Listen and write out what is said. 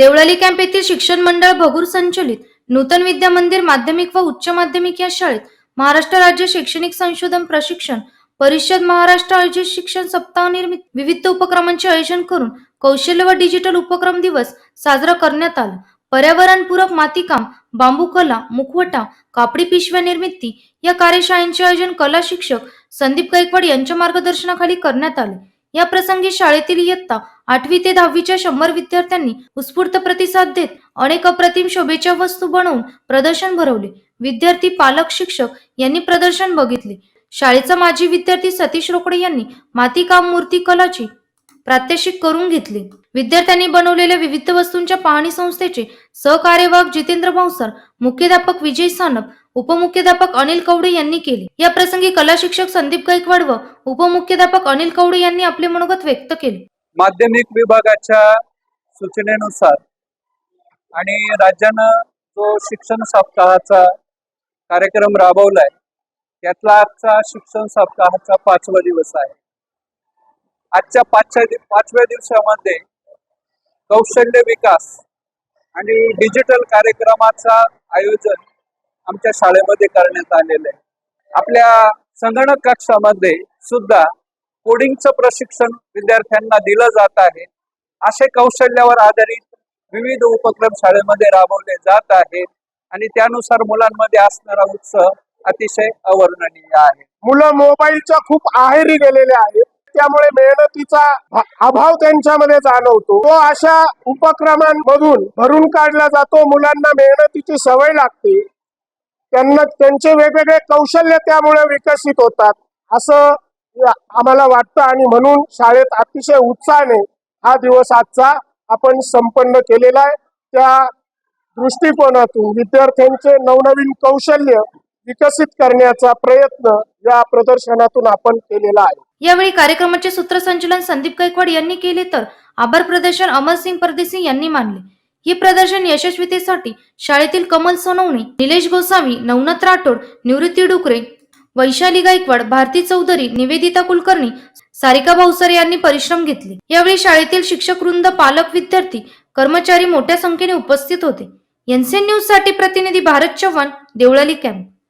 Deolali camp येथील शिक्षण मंडळ भगूर संचलित नूतन विद्या मंदिर माध्यमिक व उच्च माध्यमिक या शाळेत महाराष्ट्र राज्य शैक्षणिक संशोधन प्रशिक्षण परिषद महाराष्ट्र आयोजित शिक्षण सप्ताह निर्मित विविध उपक्रमांचे आयोजन करून कौशल्य व डिजिटल उपक्रम दिवस साजरा करण्यात आला. पर्यावरणपूरक मातीकाम बांबू कला मुखवटा कापडी पिशव्या निर्मिती या कार्यशाळेचे आयोजन कला शिक्षक संदीप गायकवाड यांच्या मार्गदर्शनाखाली करण्यात आले. या प्रसंगी शाळेतील इयत्ता आठवी ते दहावीच्या शंभर विद्यार्थ्यांनी उत्स्फूर्त प्रतिसाद देत अनेक अप्रतिम शोभेच्या वस्तू बनवून प्रदर्शन भरवले. विद्यार्थी पालक शिक्षक यांनी प्रदर्शन बघितले. शाळेचा माजी विद्यार्थी सतीश रोकडे यांनी मातीकाम मूर्ती कलाची प्रात्यक्षिक करून घेतले. विद्यार्थ्यांनी बनवलेल्या विविध वस्तूंच्या पाहणी संस्थेचे सहकार्यवाहक जितेंद्र भावसर मुख्याध्यापक विजय सानप उपमुख्याध्यापक अनिल कवडे यांनी केली. या प्रसंगी कला शिक्षक संदीप गायकवाड व उपमुख्याध्यापक अनिल कवडे यांनी आपले मनोगत व्यक्त केले. माध्यमिक विभागाच्या सूचनेनुसार आणि राज्यानं जो शिक्षण सप्ताहाचा कार्यक्रम राबवलाय त्यातला आजचा शिक्षण सप्ताहाचा पाचवा दिवस आहे. आजच्या पाचव्या पाचव्या दिवसामध्ये कौशल्य विकास आणि डिजिटल कार्यक्रमाचा आयोजन आमच्या शाळेमध्ये करण्यात आलेलं आहे. आपल्या संगणक कक्षामध्ये सुद्धा कोडिंगचं प्रशिक्षण विद्यार्थ्यांना दिलं जात आहे. असे कौशल्यावर आधारित विविध उपक्रम शाळेमध्ये राबवले जात आहेत आणि त्यानुसार मुलांमध्ये असणारा उत्साह अतिशय अवर्णनीय आहे. मुलं मोबाईलच्या खूप आहेरी गेलेले आहेत. त्यामुळे मेहनतीचा अभाव त्यांच्यामध्ये जाणवतो. तो अशा उपक्रमांमधून भरून काढला जातो. मुलांना मेहनतीची सवय लागते. त्यांना त्यांचे वेगवेगळे कौशल्य त्यामुळे विकसित होतात. असं आम्हाला वाटतं आणि म्हणून शाळेत अतिशय उत्साहाने हा दिवस आजचा आपण संपन्न केलेला आहे. त्या दृष्टिकोनातून विद्यार्थ्यांचे नवनवीन कौशल्य विकसित करण्याचा प्रयत्न या प्रदर्शनातून आपण केलेला आहे. यावेळी कार्यक्रमाचे सूत्रसंचलन संदीप गायकवाड यांनी केले तर आभार प्रदर्शन अमरसिंग परदेसिंग यांनी मानले. हे प्रदर्शन यशस्वीतेसाठी शाळेतील कमल सोनवणे निलेश गोसावी नवनाथ राठोड निवृत्ती डुकरे वैशाली गायकवाड भारती चौधरी निवेदिता कुलकर्णी सारिका भाऊसरे यांनी परिश्रम घेतले. यावेळी शाळेतील शिक्षक वृंद पालक विद्यार्थी कर्मचारी मोठ्या संख्येने उपस्थित होते. एनसीएन न्यूजसाठी प्रतिनिधी भारत चव्हाण देवळाली कॅम्प.